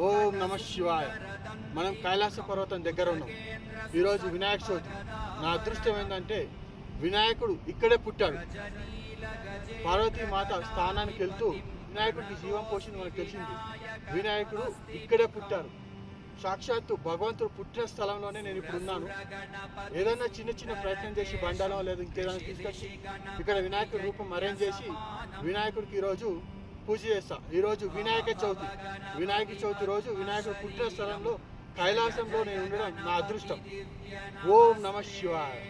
ఓం నమ శివాయ. మనం కైలాస పర్వతం దగ్గర ఉన్నాం. ఈరోజు వినాయక చవితి. నా అదృష్టం ఏంటంటే వినాయకుడు ఇక్కడే పుట్టాడు. పార్వతీ మాత స్థానానికి వెళ్తూ వినాయకుడికి జీవం పోషణ మనకు తెలిసింది. వినాయకుడు ఇక్కడే పుట్టారు. సాక్షాత్తు భగవంతుడు పుట్టిన స్థలంలోనే నేను ఇప్పుడు ఉన్నాను. ఏదైనా చిన్న చిన్న ప్రయత్నం చేసి బండాలం లేదా ఇంకేదైనా తీసుకొచ్చి ఇక్కడ వినాయకుడి రూపం అరేంజ్ చేసి వినాయకుడికి ఈరోజు పూజ చేస్తా ఈరోజు వినాయక చవితి. వినాయక చవితి రోజు వినాయకుడు పుట్టిన స్థలంలో కైలాసంలో నేను ఉండడం నా అదృష్టం. ఓం నమ శివాయ.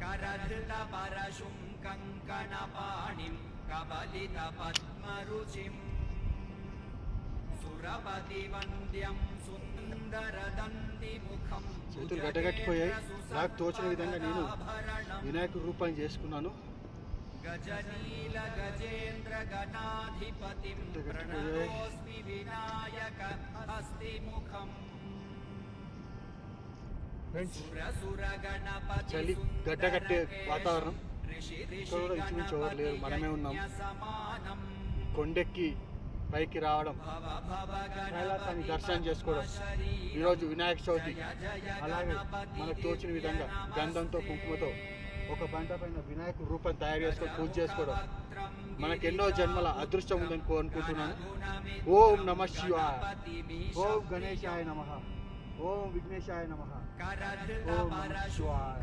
కరధృత పరశుం కంకణపాణిం కబలిత పద్మరుచిం. చేతులు గడ్డగట్టిపోయాయి నాకు తోచిన విధంగా నేను వినాయకుడి రూపాన్ని చేసుకున్నాను. గజనీల గజేంద్ర గణాధిపతి చలి గడ్డగట్టే వాతావరణం. మనమే ఉన్నాం. కొండెక్కి పైకి రావడం కైలాసాన్ని దర్శనం చేసుకోవడం ఈరోజు వినాయక చవితి. అలాగే మనకు తోచిన విధంగా గంధంతో కుంకుమతో ఒక బండ పైన వినాయక రూపం తయారు చేసుకొని పూజ చేసుకోవడం. మనకు ఎన్నో జన్మల అదృష్టం ఉందని కోరుకుంటున్నాను. ఓం నమ శివాయ. ఓం గణేశాయ నమ. ఓం విఘ్నేశాయ నమ. ఓం శివాయ.